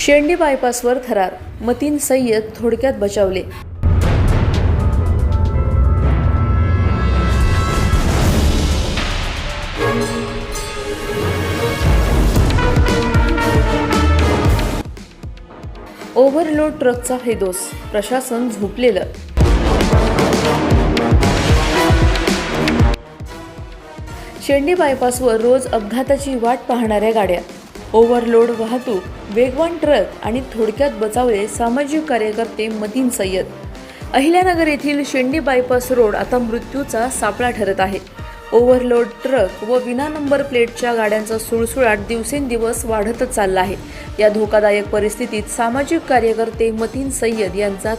शेंडी बायपासवर थरार. मतीन सय्यद थोडक्यात बचावले. ओव्हरलोड ट्रकचा हैदोस प्रशासन झोपलेलं. शेंडी बायपासवर रोज अपघाताची वाट पाहणाऱ्या गाड्या. ओव्हरलोड वाहतूक वेगवान ट्रक आणि थोडक्यात बचावले सामाजिक कार्यकर्ते मतीन सय्यद. अहिल्यानगर येथील शेंडी बायपास रोड आता मृत्यूचा सापळा ठरत आहे. ओव्हरलोड ट्रक व विना नंबर प्लेटच्या गाड्यांचा सुळसुळाट दिवसेंदिवस वाढतच चालला आहे. या धोकादायक परिस्थितीत सामाजिक कार्यकर्ते मतीन सय्यद यांचा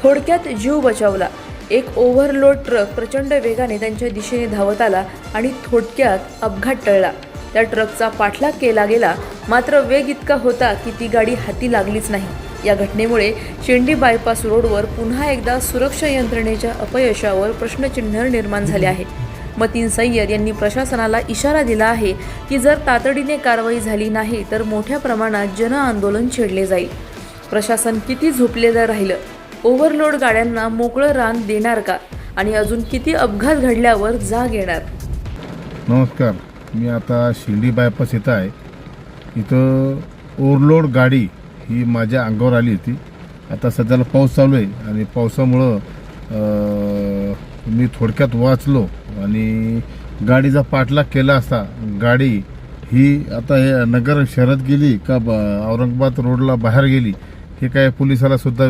थोडक्यात जीव बचावला. एक ओव्हरलोड ट्रक प्रचंड वेगाने त्यांच्या दिशेने धावत आला आणि थोडक्यात अपघात टळला. त्या ट्रकचा पाठलाग केला गेला मात्र वेग इतका होता की ती गाडी हाती लागलीच नाही. या घटनेमुळे शेंडी बायपास रोडवर पुन्हा एकदा सुरक्षा यंत्रणेच्या अपयशावर प्रश्नचिन्ह निर्माण झाले आहे. मतीन सय्यद यांनी प्रशासनाला इशारा दिला आहे की जर तातडीने कारवाई झाली नाही तर मोठ्या प्रमाणात जनआंदोलन छेडले जाईल. प्रशासन किती झोपलेलं राहिलं? ओव्हरलोड गाड्यांना मोकळं रान देणार का? आणि अजून किती अपघात घडल्यावर जाग येणार? नमस्कार. मी आता शिर्डी बायपास इथं आहे. इथं ओव्हरलोड गाडी ही माझ्या अंगावर आली होती. आता सध्याला पाऊस चालू आहे आणि पावसामुळं मी थोडक्यात वाचलो आणि गाडीचा पाठलाग केला असता गाडी ही आता हे नगर शहरात गेली का ब औरंगाबाद रोडला बाहेर गेली हे काय पोलिसाला सुद्धा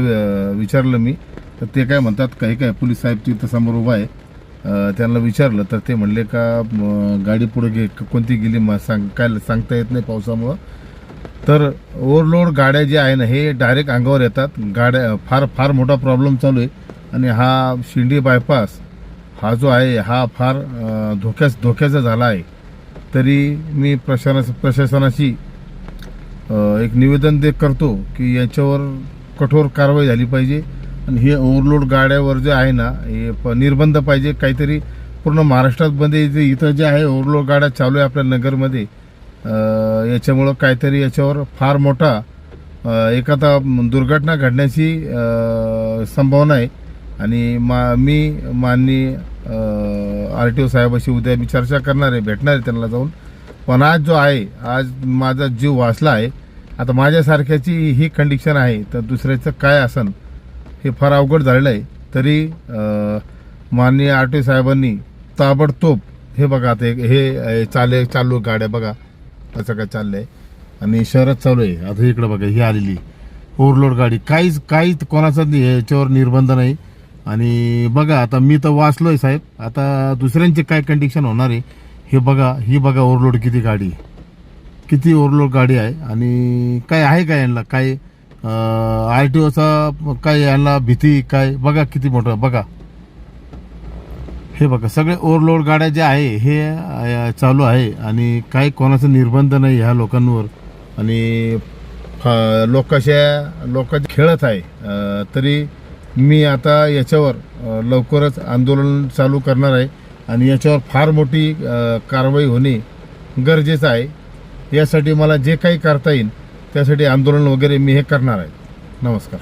विचारलं मी. तर ते काय म्हणतात काही काय पोलीस साहेब तिथं समोर उभा आहे. त्यांना विचारलं तर ते म्हणले का गाडी पुढे गे कोणती गेली मग सांग काय सांगता येत नाही पावसामुळं. तर ओव्हरलोड गाड्या ज्या आहे ना हे डायरेक्ट अंगावर येतात. गाड्या फार फार मोठा प्रॉब्लेम चालू आहे. आणि हा शिंडी बायपास हा जो आहे हा फार अ, धोक्याच धोक्याचा झाला आहे. तरी मी प्रशासना प्रशासनाशी एक निवेदन देख करतो की याच्यावर कठोर कारवाई झाली पाहिजे. आणि हे ओव्हरलोड गाड्यावर जे आहे ना हे प- निर्बंध पाहिजे. काहीतरी पूर्ण महाराष्ट्रात मध्ये जे इथं जे आहे ओव्हरलोड गाड्या चालू आहे आपल्या नगरमध्ये. याच्यामुळं काहीतरी याच्यावर फार मोठा एखादा दुर्घटना घडण्याची संभावना आहे. आणि मा मी माननीय आर टी ओ साहेबाशी उद्या मी चर्चा करणार आहे भेटणार आहे त्यांना जाऊन. पण आज जो आहे आज माझा जीव वाचला आहे. आता माझ्यासारख्याची ही कंडिशन आहे तर दुसऱ्याचं काय असन? हे फार अवघड झालेलं आहे. तरी माननीय आर टी साहेबांनी ताबडतोब हे बघा आता एक- हे चाले चालू गाड्या बघा असं काय चाललंय. आणि शहरात चालू आहे. आता इकडं बघा ही आलेली. ओव्हरलोड गाडी. काहीच काहीच कोणाचा नि- याच्यावर निर्बंध नाही. आणि बघा आता मी तर वाचलोय साहेब. आता दुसऱ्यांचे काय कंडिशन होणार आहे हे बघा. ही बघा ओव्हरलोड किती गाडी. आहे. किती ओव्हरलोड गाडी आहे. आणि काय आहे का यांना? काय आर टी ओचा काय यांना भीती काय? बघा किती मोठं बघा. हे बघा सगळे ओव्हरलोड गाड्या ज्या आहे हे चालू आहे आणि काही कोणाचा निर्बंध नाही ह्या लोकांवर. आणि फ- लोकांच्या लोकांचे खेळत आहे. तरी मी आता याच्यावर लवकरच आंदोलन चालू करणार आहे. आणि याच्यावर फार मोठी कारवाई होणे गरजेचं आहे. यासाठी मला जे काही करता येईल त्यासाठी आंदोलन वगैरे मी हे करणार आहे. नमस्कार.